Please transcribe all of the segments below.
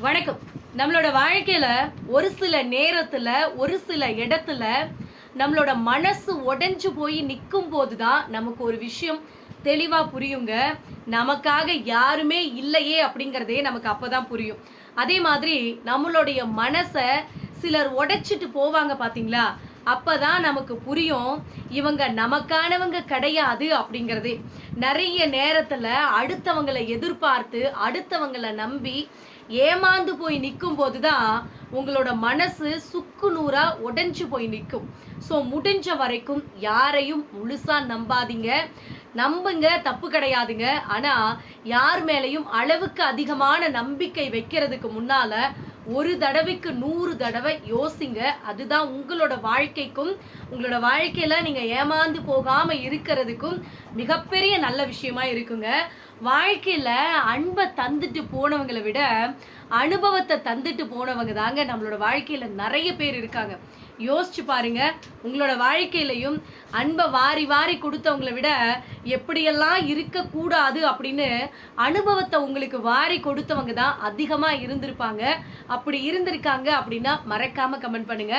வணக்கம். நம்மளோட வாழ்க்கையில ஒரு சில நேரத்துல ஒரு சில இடத்துல நம்மளோட மனசு உடைஞ்சு போய் நிற்கும் போதுதான் நமக்கு ஒரு விஷயம் தெளிவா புரியுங்க. நமக்காக யாருமே இல்லையே அப்படிங்கறதே நமக்கு அப்பதான் புரியும். அதே மாதிரி நம்மளுடைய மனசை சிலர் உடைச்சிட்டு போவாங்க பாத்தீங்களா? அப்பதான் நமக்கு புரியும் இவங்க நமக்கானவங்க கிடையாது அப்படிங்கறதே. நிறைய நேரத்துல அடுத்தவங்களை எதிர்பார்த்து அடுத்தவங்களை நம்பி ஏமாந்து போய் நிற்கும் போது தான் உங்களோட மனசு சுக்கு நூறா உடைஞ்சு போய் நிற்கும் ஸோ முடிஞ்ச வரைக்கும் யாரையும் முழுசா நம்பாதீங்க. நம்புங்க தப்பு கிடையாதுங்க. ஆனா யார் மேலையும் அளவுக்கு அதிகமான நம்பிக்கை வைக்கிறதுக்கு முன்னால ஒரு தடவைக்கு நூறு தடவை யோசிங்க. அதுதான் உங்களோட வாழ்க்கைக்கும் உங்களோட வாழ்க்கையில நீங்க ஏமாந்து போகாம இருக்கிறதுக்கும் மிகப்பெரிய நல்ல விஷயமா இருக்குங்க. வாழ்க்கையில் அன்பை தந்துட்டு போனவங்களை விட அனுபவத்தை தந்துட்டு போனவங்க தாங்க நம்மளோட வாழ்க்கையில் நிறைய பேர் இருக்காங்க. யோசிச்சு பாருங்க. உங்களோட வாழ்க்கையிலையும் அன்பை வாரி வாரி கொடுத்தவங்களை விட எப்படியெல்லாம் இருக்கக்கூடாது அப்படின்னு அனுபவத்தை உங்களுக்கு வாரி கொடுத்தவங்க தான் அதிகமாக இருந்திருப்பாங்க. அப்படி இருந்திருக்காங்க அப்படின்னா மறக்காம கமெண்ட் பண்ணுங்க.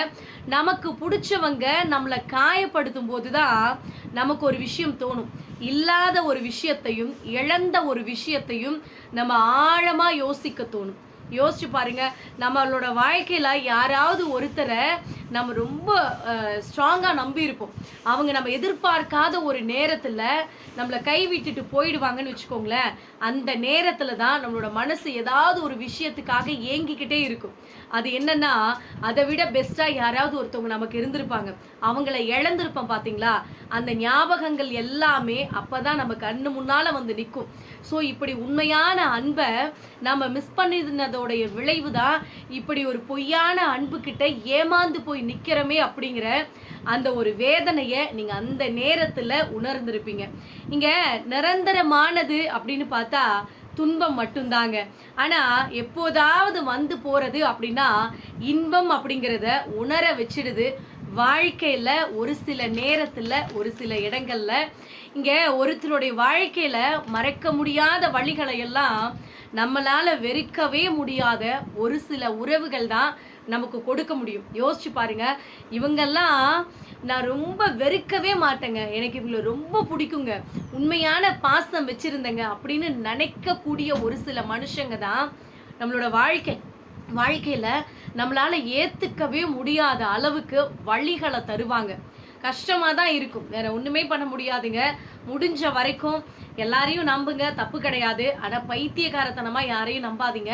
நமக்கு பிடிச்சவங்க நம்மளை காயப்படுத்தும் போது தான் நமக்கு ஒரு விஷயம் தோணும். இல்லாத ஒரு விஷயத்தையும் இழந்த ஒரு விஷயத்தையும் நம்ம ஆழமாக யோசிக்க தோணும். யோசிச்சு பாருங்க நம்மளோட வாழ்க்கையில யாராவது ஒருத்தரை நம்ம ரொம்ப ஸ்ட்ராங்காக நம்பி இருப்போம். அவங்க நம்ம எதிர்பார்க்காத ஒரு நேரத்தில் நம்மளை கை விட்டுட்டு போயிடுவாங்கன்னு வச்சுக்கோங்களேன். அந்த நேரத்தில் தான் நம்மளோட மனசு ஏதாவது ஒரு விஷயத்துக்காக ஏங்கிக்கிட்டே இருக்கும். அது என்னன்னா அதை விட பெஸ்ட்டாக யாராவது ஒருத்தவங்க நமக்கு இருந்திருப்பாங்க. அவங்கள இழந்திருப்போம் பார்த்தீங்களா அந்த ஞாபகங்கள் எல்லாமே அப்போ தான் நம்ம கண்ணு முன்னால வந்து நிற்கும் ஸோ இப்படி உண்மையான அன்பை நம்ம மிஸ் அதோடைய விளைவு தான் இப்படி ஒரு பொய்யான அன்பு கிட்ட ஏமாந்து போய் நிற்கிறோமே அப்படிங்கிற அந்த ஒரு வேதனையை நீங்கள் அந்த நேரத்தில் உணர்ந்திருப்பீங்க. இங்க நிரந்தரமானது அப்படின்னு பார்த்தா துன்பம் மட்டும்தாங்க. ஆனா எப்போதாவது வந்து போறது அப்படின்னா இன்பம் அப்படிங்கிறத உணர வச்சிடுது. வாழ்க்கையில ஒரு சில நேரத்தில் ஒரு சில இடங்கள்ல. இங்க ஒருத்தருடைய வாழ்க்கையில மறக்க முடியாத வழிகளை எல்லாம் நம்மளால வெறுக்கவே முடியாத ஒரு சில உறவுகள் தான் நமக்கு கொடுக்க முடியும். யோசிச்சு பாருங்க. இவங்கெல்லாம் நான் ரொம்ப வெறுக்கவே மாட்டேங்க. எனக்கு இவங்களை ரொம்ப பிடிக்குங்க. உண்மையான பாசம் வச்சிருந்தேங்க. அப்படின்னு நினைக்கக்கூடிய ஒரு சில மனுஷங்க தான் நம்மளோட வாழ்க்கை. வாழ்க்கையில் நம்மளால ஏற்றுக்கவே முடியாத அளவுக்கு வழிகளை தருவாங்க. கஷ்டமாக தான் இருக்கும். வேற ஒண்ணுமே பண்ண முடியாதுங்க. முடிஞ்ச வரைக்கும் எல்லாரையும் நம்புங்க. தப்பு கிடையாது. ஆனா பைத்தியக்காரத்தனமா யாரையும் நம்பாதீங்க.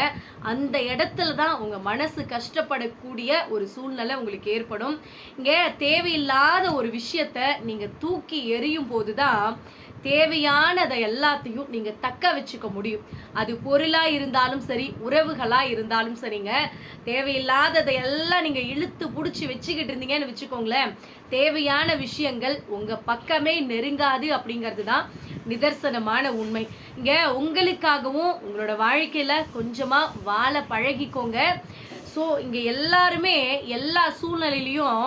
அந்த இடத்துல தான் உங்க மனசு கஷ்டப்படக்கூடிய ஒரு சூழ்நிலை உங்களுக்கு ஏற்படும். இங்க தேவையில்லாத ஒரு விஷயத்த நீங்க தூக்கி எறியும் போதுதான் தேவையானதை எல்லாத்தையும் நீங்க தக்க வச்சுக்க முடியும். அது பொருளா இருந்தாலும் சரி உறவுகளா இருந்தாலும் சரிங்க. தேவையில்லாததை எல்லாம் நீங்க இழுத்து புடிச்சு வச்சுக்கிட்டு இருந்தீங்கன்னு வச்சுக்கோங்களேன். தேவையான விஷயங்கள் உங்க பக்கமே நெருங்காது அப்படிங்கிறது தான் நிதர்சனமான உண்மை. இங்க உங்களுக்காகவும் உங்களோட வாழ்க்கையில கொஞ்சமா வாழ பழகிக்கோங்க. ஸோ இங்க எல்லாருமே எல்லா சூழ்நிலையிலையும்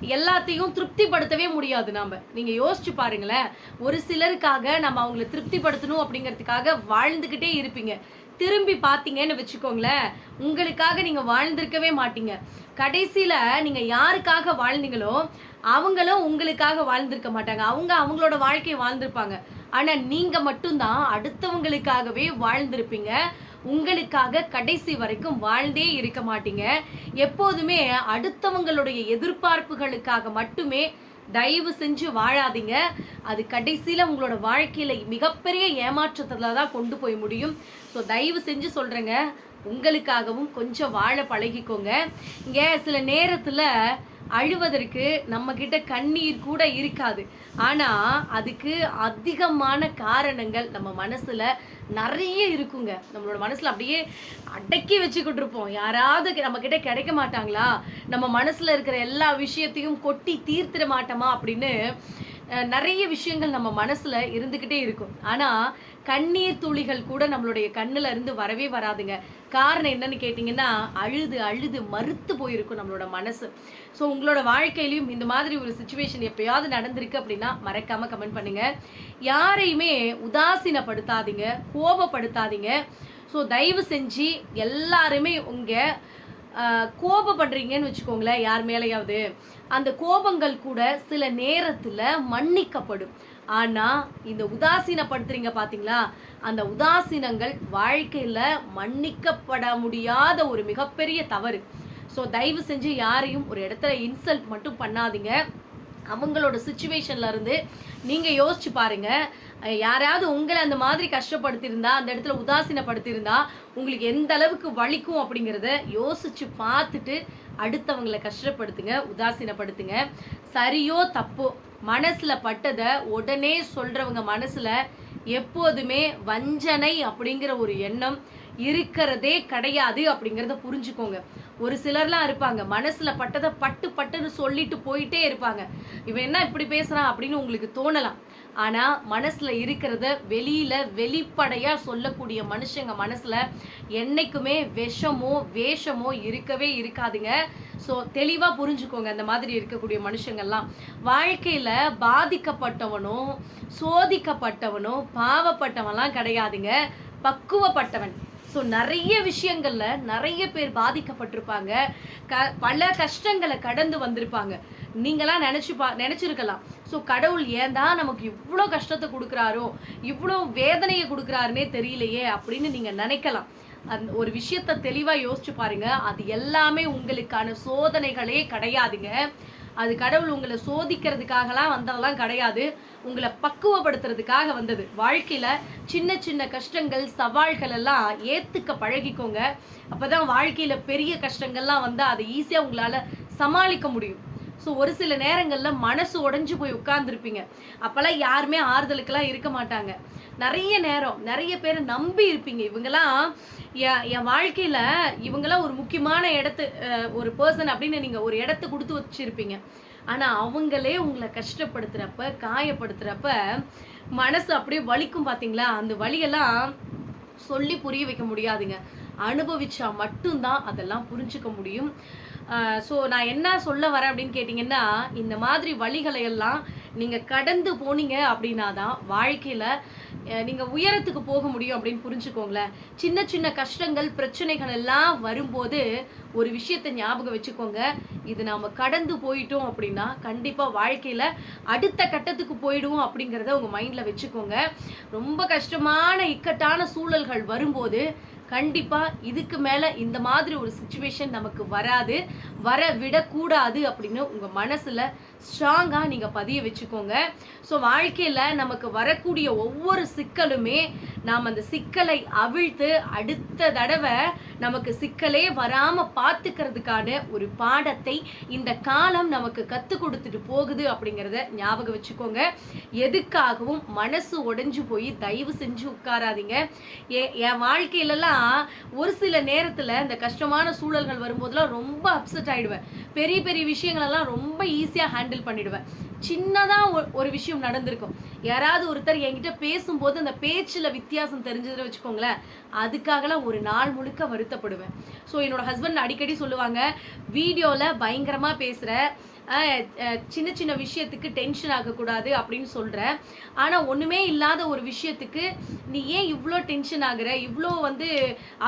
எல்லாத்தையும் திருப்திப்படுத்தவே முடியாது நாம. நீங்க யோசிச்சு பாருங்களேன். ஒரு சிலருக்காக நம்ம அவங்கள திருப்திப்படுத்தணும் அப்படிங்கிறதுக்காக வாழ்ந்துகிட்டே இருப்பீங்க. திரும்பி பார்த்தீங்கன்னு வச்சுக்கோங்களேன். உங்களுக்காக நீங்க வாழ்ந்திருக்கவே மாட்டீங்க. கடைசியில நீங்க யாருக்காக வாழ்ந்தீங்களோ அவங்களும் உங்களுக்காக வாழ்ந்திருக்க மாட்டாங்க. அவங்க அவங்களோட வாழ்க்கையை வாழ்ந்திருப்பாங்க. ஆனா நீங்க மட்டும்தான் அடுத்தவங்களுக்காகவே வாழ்ந்திருப்பீங்க. உங்களுக்காக கடைசி வரைக்கும் வாழ்ந்தே இருக்க மாட்டீங்க. எப்போதுமே அடுத்தவங்களுடைய எதிர்பார்ப்புகளுக்காக மட்டுமே தயவு செஞ்சு வாழாதீங்க. அது கடைசியில் உங்களோட வாழ்க்கையில் மிகப்பெரிய ஏமாற்றத்தில் தான் கொண்டு போய் முடியும். ஸோ தயவு செஞ்சு சொல்கிறேங்க உங்களுக்காகவும் கொஞ்சம் வாழ பழகிக்கோங்க. இங்கே சில நேரத்தில் அழுவதற்கு நம்மக்கிட்ட கண்ணீர் கூட இருக்காது. ஆனால் அதுக்கு அதிகமான காரணங்கள் நம்ம மனசில் நிறைய இருக்குங்க. நம்மளோட மனசில் அப்படியே அடக்கி வச்சுக்கிட்டு இருப்போம். யாராவது நம்மக்கிட்ட கிடைக்க மாட்டாங்களா? நம்ம மனசில் இருக்கிற எல்லா விஷயத்தையும் கொட்டி தீர்த்திட மாட்டோமா அப்படின்னு நிறைய விஷயங்கள் நம்ம மனசுல இருந்துகிட்டே இருக்கும். ஆனா கண்ணீர் துளிகள் கூட நம்மளுடைய கண்ணுல இருந்து வரவே வராதுங்க. காரணம் என்னன்னு கேட்டிங்கன்னா அழுது அழுது மறுத்து போயிருக்கும் நம்மளோட மனசு. ஸோ உங்களோட வாழ்க்கையிலையும் இந்த மாதிரி ஒரு சுச்சுவேஷன் எப்பயாவது நடந்திருக்கு அப்படின்னா மறக்காம கமெண்ட் பண்ணுங்க. யாரையுமே உதாசீனப்படுத்தாதீங்க கோபப்படுத்தாதீங்க. ஸோ தயவு செஞ்சு எல்லாருமே உங்கள் கோபப்படுறீங்கன்னு வச்சுக்கோங்களேன் யார் மேலேயாவது. அந்த கோபங்கள் கூட சில நேரத்தில் மன்னிக்கப்படும். ஆனால் இந்த உதாசீனப்படுத்துறீங்க பார்த்தீங்களா அந்த உதாசீனங்கள் வாழ்க்கையில் மன்னிக்கப்பட முடியாத ஒரு மிகப்பெரிய தவறு. ஸோ தயவு செஞ்சு யாரையும் ஒரு இடத்துல இன்சல்ட் மட்டும் பண்ணாதீங்க. அவங்களோட சுச்சுவேஷன்ல இருந்து நீங்கள் யோசிச்சு பாருங்கள் யாராவது உங்களை அந்த மாதிரி கஷ்டப்படுத்தியிருந்தா அந்த இடத்துல உதாசீனப்படுத்தியிருந்தா உங்களுக்கு எந்த அளவுக்கு வலிக்கும் அப்படிங்கிறத யோசிச்சு பார்த்துட்டு அடுத்தவங்களை கஷ்டப்படுத்துங்க உதாசீனப்படுத்துங்க. சரியோ தப்போ மனசில் பட்டதை உடனே சொல்கிறவங்க மனசில் எப்போதுமே வஞ்சனை அப்படிங்கிற ஒரு எண்ணம் இருக்கிறதே கிடையாது அப்படிங்கிறத புரிஞ்சுக்கோங்க. ஒரு சிலர்லாம் இருப்பாங்க மனசுல பட்டதை பட்டு பட்டுன்னு சொல்லிட்டு போயிட்டே இருப்பாங்க. இவன் என்ன இப்படி பேசுறான் அப்படின்னு உங்களுக்கு தோணலாம். ஆனால் மனசில் இருக்கிறத வெளியில் வெளிப்படையாக சொல்லக்கூடிய மனுஷங்க மனசில் என்றைக்குமே விஷமோ வேஷமோ இருக்கவே இருக்காதுங்க. ஸோ தெளிவாக புரிஞ்சுக்கோங்க அந்த மாதிரி இருக்கக்கூடிய மனுஷங்கள்லாம். வாழ்க்கையில் பாதிக்கப்பட்டவனும் சோதிக்கப்பட்டவனும் பாவப்பட்டவன்லாம் கிடையாதுங்க. பக்குவப்பட்டவன். ஸோ நிறைய விஷயங்களில் நிறைய பேர் பாதிக்கப்பட்டிருப்பாங்க. க பல கஷ்டங்களை கடந்து வந்திருப்பாங்க. நீங்களாம் நினச்சி பா நினச்சிருக்கலாம். ஸோ கடவுள் ஏன் தான் நமக்கு இவ்வளோ கஷ்டத்தை கொடுக்குறாரோ இவ்வளோ வேதனையை கொடுக்குறாருனே தெரியலையே அப்படின்னு நீங்கள் நினைக்கலாம். அந் ஒரு விஷயத்த தெளிவாக யோசிச்சு பாருங்க. அது எல்லாமே உங்களுக்கான சோதனைகளே கிடையாதுங்க. அது கடவுள் உங்களை சோதிக்கிறதுக்காகலாம் வந்ததெல்லாம் கிடையாது. உங்களை பக்குவப்படுத்துறதுக்காக வந்தது. வாழ்க்கையில் சின்ன சின்ன கஷ்டங்கள் சவால்கள் எல்லாம் ஏற்றுக்க பழகிக்கோங்க. அப்பதான் வாழ்க்கையில் பெரிய கஷ்டங்கள்லாம் வந்து அதை ஈஸியாக உங்களால் சமாளிக்க முடியும். ஸோ ஒரு சில நேரங்களில் மனசு உடஞ்சி போய் உட்கார்ந்துருப்பீங்க. அப்போல்லாம் யாருமே ஆறுதலுக்கெல்லாம் இருக்க மாட்டாங்க. நிறைய நேரம் நிறைய பேரை நம்பி இருப்பீங்க. இவங்கெல்லாம் என் என் வாழ்க்கையில இவங்கெல்லாம் ஒரு முக்கியமான இடத்து ஒரு பர்சன் அப்படின்னு நீங்கள் ஒரு இடத்த கொடுத்து வச்சிருப்பீங்க. ஆனால் அவங்களே உங்களை கஷ்டப்படுத்துறப்ப காயப்படுத்துறப்ப மனசு அப்படியே வலிக்கும் பார்த்தீங்களா அந்த வழியெல்லாம் சொல்லி புரிய வைக்க முடியாதுங்க. அனுபவிச்சா மட்டும்தான் அதெல்லாம் புரிஞ்சுக்க முடியும். ஸோ நான் என்ன சொல்ல வரேன் அப்படின்னு கேட்டிங்கன்னா இந்த மாதிரி வழிகளை எல்லாம் நீங்கள் கடந்து போனீங்க அப்படின்னா தான் வாழ்க்கையில் நீங்கள் உயரத்துக்கு போக முடியும் அப்படின்னு புரிஞ்சுக்கோங்களேன். சின்ன சின்ன கஷ்டங்கள் பிரச்சனைகள் எல்லாம் வரும்போது ஒரு விஷயத்தை ஞாபகம் வச்சுக்கோங்க. இது நாம் கடந்து போயிட்டோம் அப்படின்னா கண்டிப்பாக வாழ்க்கையில் அடுத்த கட்டத்துக்கு போயிடுவோம் அப்படிங்கிறத உங்கள் மைண்டில் வச்சுக்கோங்க. ரொம்ப கஷ்டமான இக்கட்டான சூழல்கள் வரும்போது கண்டிப்பா இதுக்கு மேல இந்த மாதிரி ஒரு சுச்சுவேஷன் நமக்கு வராது. வர விடக்கூடாது அப்படின்னு உங்க மனசுல ஸ்ட்ராங்காக நீங்கள் பதிய வச்சுக்கோங்க. ஸோ வாழ்க்கையில் நமக்கு வரக்கூடிய ஒவ்வொரு சிக்கலுமே நாம் அந்த சிக்கலை அவிழ்த்து அடுத்த தடவை நமக்கு சிக்கலே வராமல் பார்த்துக்கிறதுக்கான ஒரு பாடத்தை இந்த காலம் நமக்கு கற்றுக் கொடுத்துட்டு போகுது அப்படிங்கிறத ஞாபகம் வச்சுக்கோங்க. எதுக்காகவும் மனசு உடைஞ்சு போய் தயவு செஞ்சு உட்காராதீங்க. ஏ என் வாழ்க்கையிலலாம் ஒரு சில நேரத்தில் இந்த கஷ்டமான சூழல்கள் வரும்போதெல்லாம் ரொம்ப அப்செட் ஆகிடுவேன் பெரிய பெரிய விஷயங்களெல்லாம் ரொம்ப ஈஸியாக ஹேண்ட் ஹேண்டில் பண்ணிடுவேன். சின்னதாக ஒ- ஒரு விஷயம் நடந்திருக்கும். யாராவது ஒருத்தர் என்கிட்ட பேசும்போது அந்த பேச்சில் வித்தியாசம் தெரிஞ்சதுன்னு வச்சுக்கோங்களேன் அதுக்காகலாம் ஒரு நாள் முழுக்க வருத்தப்படுவேன். ஸோ என்னோட ஹஸ்பண்ட் அடிக்கடி சொல்லுவாங்க வீடியோவில் பயங்கரமாக பேசுகிற சின்ன சின்ன விஷயத்துக்கு டென்ஷன் ஆகக்கூடாது அப்படின்னு சொல்கிற ஆனால் ஒன்றுமே இல்லாத ஒரு விஷயத்துக்கு நீ ஏன் இவ்வளோ டென்ஷன் ஆகுற? இவ்வளோ வந்து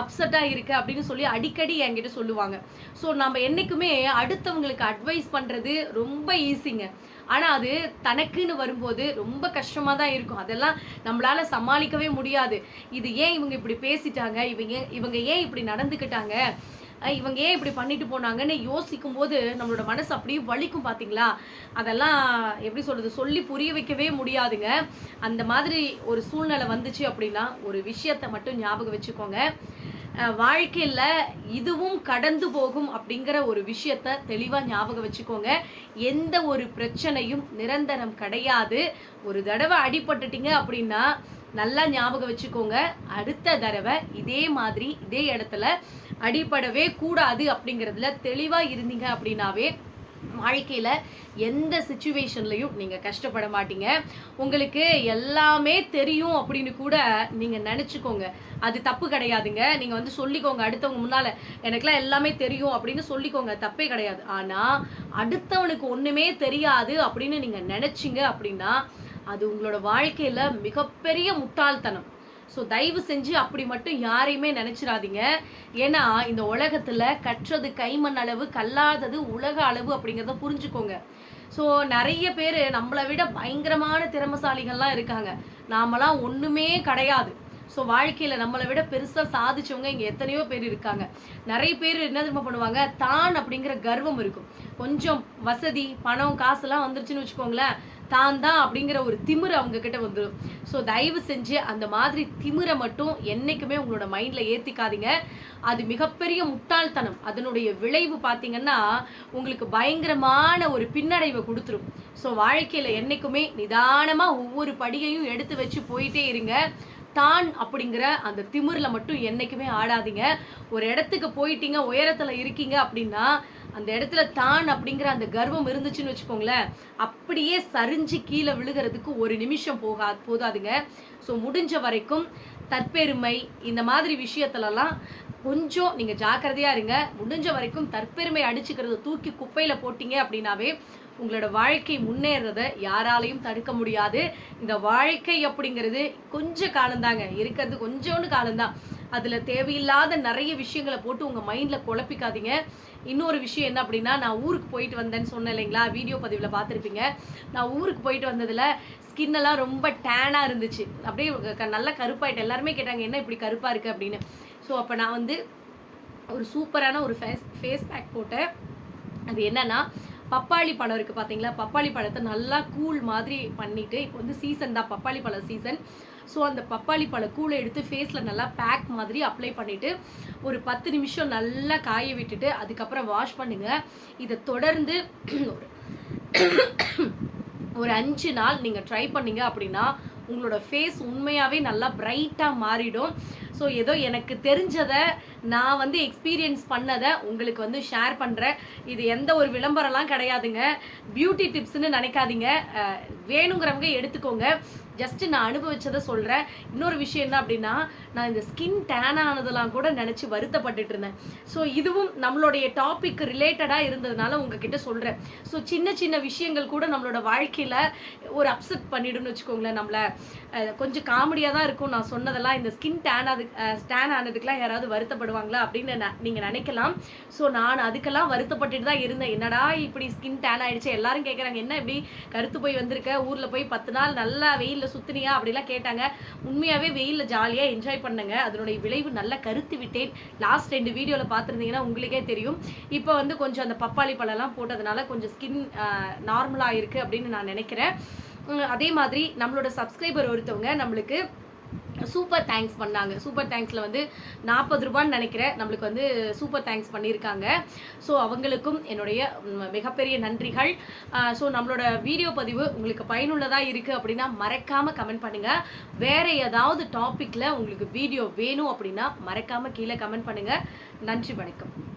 அப்செட்டாக இருக்க அப்படின்னு சொல்லி அடிக்கடி என்கிட்ட சொல்லுவாங்க. ஸோ நம்ம என்றைக்குமே அடுத்தவங்களுக்கு அட்வைஸ் பண்ணுறது ரொம்ப ஈஸிங்க ஆனால் அது தனக்குன்னு வரும்போது ரொம்ப கஷ்டமாக தான் இருக்கும். அதெல்லாம் நம்மளால் சமாளிக்கவே முடியாது. இது ஏன் இவங்க இப்படி பேசிட்டாங்க? இவங்க இவங்க ஏன் இப்படி நடந்துக்கிட்டாங்க? இவங்க ஏன் இப்படி பண்ணிட்டு போனாங்கன்னு யோசிக்கும் போது நம்மளோட மனசு அப்படியே வலிக்கும் பாத்தீங்களா? அதெல்லாம் எப்படி சொல்றது சொல்லி புரிய வைக்கவே முடியாதுங்க. அந்த மாதிரி ஒரு சூழ்நிலை வந்துச்சு அப்படின்னா ஒரு விஷயத்தை மட்டும் ஞாபகம் வச்சுக்கோங்க. வாழ்க்கையில் இதுவும் கடந்து போகும் அப்படிங்கிற ஒரு விஷயத்த தெளிவாக ஞாபகம் வச்சுக்கோங்க. எந்த ஒரு பிரச்சனையும் நிரந்தரம் கிடையாது. ஒரு தடவை அடிபட்டுட்டீங்க அப்படின்னா நல்லா ஞாபகம் வச்சுக்கோங்க. அடுத்த தடவை இதே மாதிரி இதே இடத்துல அடிபடவே கூடாது அப்படிங்கிறதுல தெளிவாக இருந்தீங்க அப்படின்னாவே வாழ்க்கையில் எந்த சுச்சுவேஷன்லையும் நீங்கள் கஷ்டப்பட மாட்டீங்க. உங்களுக்கு எல்லாமே தெரியும் அப்படின்னு கூட நீங்கள் நினச்சிக்கோங்க. அது தப்பு கிடையாதுங்க. நீங்கள் வந்து சொல்லிக்கோங்க. அடுத்தவங்க முன்னால் எனக்குலாம் எல்லாமே தெரியும் அப்படின்னு சொல்லிக்கோங்க. தப்பே கிடையாது. ஆனால் அடுத்தவனுக்கு ஒன்றுமே தெரியாது அப்படின்னு நீங்கள் நினச்சிங்க அப்படின்னா அது உங்களோட வாழ்க்கையில் மிகப்பெரிய முட்டாள்தனம். ஸோ தயவு செஞ்சு அப்படி மட்டும் யாரையுமே நினைச்சிடாதீங்க. ஏன்னா இந்த உலகத்துல கற்றது கைமண் அளவு கல்லாதது உலக அளவு அப்படிங்கிறத புரிஞ்சுக்கோங்க. ஸோ நிறைய பேர் நம்மளை விட பயங்கரமான திறமசாலிகள்லாம் இருக்காங்க. நாமெல்லாம் ஒன்றுமே கிடையாது. ஸோ வாழ்க்கையில் நம்மளை விட பெருசாக சாதிச்சவங்க இங்கே எத்தனையோ பேர் இருக்காங்க. நிறைய பேர் என்ன திரும்ப பண்ணுவாங்க? தான் அப்படிங்கிற கர்வம் இருக்கும். கொஞ்சம் வசதி பணம் காசுலாம் வந்துருச்சுன்னு வச்சுக்கோங்களேன். தான் தான் அப்படிங்கிற ஒரு திமிர் அவங்க கிட்ட வந்துடும் ஸோ தயவு செஞ்சு அந்த மாதிரி திமிரை மட்டும் என்னைக்குமே உங்களோட மைண்டில் ஏற்றிக்காதீங்க அது மிகப்பெரிய முட்டாள்தனம். அதனுடைய விளைவு பார்த்தீங்கன்னா உங்களுக்கு பயங்கரமான ஒரு பின்னடைவை கொடுத்துரும். ஸோ வாழ்க்கையில் என்னைக்குமே நிதானமாக ஒவ்வொரு படியையும் எடுத்து வச்சு போயிட்டே இருங்க. தான் அப்படிங்கிற அந்த திமிரில் மட்டும் என்றைக்குமே ஆடாதீங்க. ஒரு இடத்துக்கு போயிட்டீங்க உயரத்தில் இருக்கீங்க அப்படின்னா அந்த இடத்துல தான் அப்படிங்கிற அந்த கர்வம் இருந்துச்சுன்னு வச்சுக்கோங்களேன் அப்படியே சரிஞ்சு கீழே விழுகிறதுக்கு ஒரு நிமிஷம் போகா போதாதுங்க. ஸோ முடிஞ்ச வரைக்கும் தற்பெருமை இந்த மாதிரி விஷயத்துலலாம் கொஞ்சம் நீங்கள் ஜாக்கிரதையாக இருங்க. முடிஞ்ச வரைக்கும் தற்பெருமை அடிச்சுக்கிறத தூக்கி குப்பையில் போட்டிங்க அப்படின்னாவே உங்களோட வாழ்க்கை முன்னேறத யாராலையும் தடுக்க முடியாது. இந்த வாழ்க்கை அப்படிங்கிறது கொஞ்சம் காலந்தாங்க இருக்கிறது கொஞ்சோண்டு காலம்தான். அதில் தேவையில்லாத நிறைய விஷயங்களை போட்டு உங்கள் மைண்டில் குழப்பிக்காதீங்க. இன்னொரு விஷயம் என்ன அப்படின்னா நான் ஊருக்கு போயிட்டு வந்தேன்னு சொன்னேன் இல்லைங்களா? வீடியோ பதிவில் பார்த்துருப்பீங்க. நான் ஊருக்கு போயிட்டு வந்ததில் ஸ்கின்னெல்லாம் ரொம்ப டேனாக இருந்துச்சு. அப்படியே க- நல்லா கருப்பாயிட்டு எல்லாருமே கேட்டாங்க என்ன இப்படி கருப்பாக இருக்குது அப்படின்னு. ஸோ அப்போ நான் வந்து ஒரு சூப்பரான ஒரு ஃபேஸ் ஃபேஸ் பேக் போட்டேன். அது என்னன்னா பப்பாளி பழம் இருக்குது பார்த்தீங்களா பப்பாளி பழத்தை நல்லா கூழ் மாதிரி பண்ணிவிட்டு இப்போ வந்து சீசன் தான் பப்பாளி பழம் சீசன் ஸோ அந்த பப்பாளி பழ கூழை எடுத்து ஃபேஸில் நல்லா பேக் மாதிரி அப்ளை பண்ணிவிட்டு ஒரு பத்து நிமிஷம் நல்லா காய விட்டுட்டு அதுக்கப்புறம் வாஷ் பண்ணுங்கள் இதை தொடர்ந்து ஒரு ஒரு அஞ்சு நாள் நீங்கள் ட்ரை பண்ணீங்க அப்படின்னா உங்களோட ஃபேஸ் உண்மையாகவே நல்லா பிரைட்டாக மாறிடும். ஸோ ஏதோ எனக்கு தெரிஞ்சதை நான் வந்து எக்ஸ்பீரியன்ஸ் பண்ணதை உங்களுக்கு வந்து ஷேர் பண்ணுறேன் இது எந்த ஒரு விளம்பரம்லாம் கிடையாதுங்க. பியூட்டி டிப்ஸ்னு நினைக்காதீங்க. வேணுங்கிறவங்க எடுத்துக்கோங்க. ஜஸ்ட் நான் அனுபவிச்சதை சொல்கிறேன் இன்னொரு விஷயம் என்ன அப்படின்னா நான் இந்த ஸ்கின் டேன் ஆனதெல்லாம் கூட நினச்சி வருத்தப்பட்டுட்டு இருந்தேன். ஸோ இதுவும் நம்மளுடைய டாபிக் ரிலேட்டடாக இருந்ததுனால உங்ககிட்ட சொல்கிறேன் ஸோ சின்ன சின்ன விஷயங்கள் கூட நம்மளோட வாழ்க்கையில் ஒரு அப்செட் பண்ணிடும்னு வச்சுக்கோங்களேன் நம்மளை. கொஞ்சம் காமெடியாக தான் இருக்கும். நான் சொன்னதெல்லாம் இந்த ஸ்கின் டேன் அது டேன் ஆனதுக்கெலாம் யாராவது வருத்தப்படுவாங்களா அப்படின்னு நீங்கள் நினைக்கலாம். ஸோ நான் அதுக்கெல்லாம் வருத்தப்பட்டுட்டு தான் இருந்தேன். என்னடா இப்படி ஸ்கின் டேன் ஆகிடுச்சு எல்லாரும் கேட்குறாங்க என்ன இப்படி கருத்து போய் வந்திருக்க? ஊரில் போய் பத்து நாள் நல்லா வெயிலில் சுற்றுனியா அப்படிலாம் கேட்டாங்க. உண்மையாகவே வெயிலில் ஜாலியாக என்ஜாய் பண்ணுங்க. அதனுடைய விளைவு நல்லா கருத்து விட்டேன். லாஸ்ட் ரெண்டு வீடியோவில் பார்த்துருந்தீங்கன்னா உங்களுக்கே தெரியும். இப்போ வந்து கொஞ்சம் அந்த பப்பாளி பழம்லாம் போட்டதுனால கொஞ்சம் ஸ்கின் நார்மலாக இருக்குது அப்படின்னு நான் நினைக்கிறேன். அதே மாதிரி நம்மளோட சப்ஸ்கிரைபர் ஒருத்தவங்க நம்மளுக்கு சூப்பர் தேங்க்ஸ் பண்ணாங்க. சூப்பர் தேங்க்ஸில் வந்து நாற்பது ரூபான்னு நினைக்கிறேன். நம்மளுக்கு வந்து சூப்பர் தேங்க்ஸ் பண்ணியிருக்காங்க. ஸோ அவங்களுக்கும் என்னுடைய மிகப்பெரிய நன்றிகள். ஸோ நம்மளோட வீடியோ பதிவு உங்களுக்கு பயனுள்ளதாக இருக்குது அப்படின்னா மறக்காமல் கமெண்ட் பண்ணுங்கள் வேற ஏதாவது டாப்பிக்கில் உங்களுக்கு வீடியோ வேணும் அப்படின்னா மறக்காமல் கீழே கமெண்ட் பண்ணுங்கள் நன்றி வணக்கம்.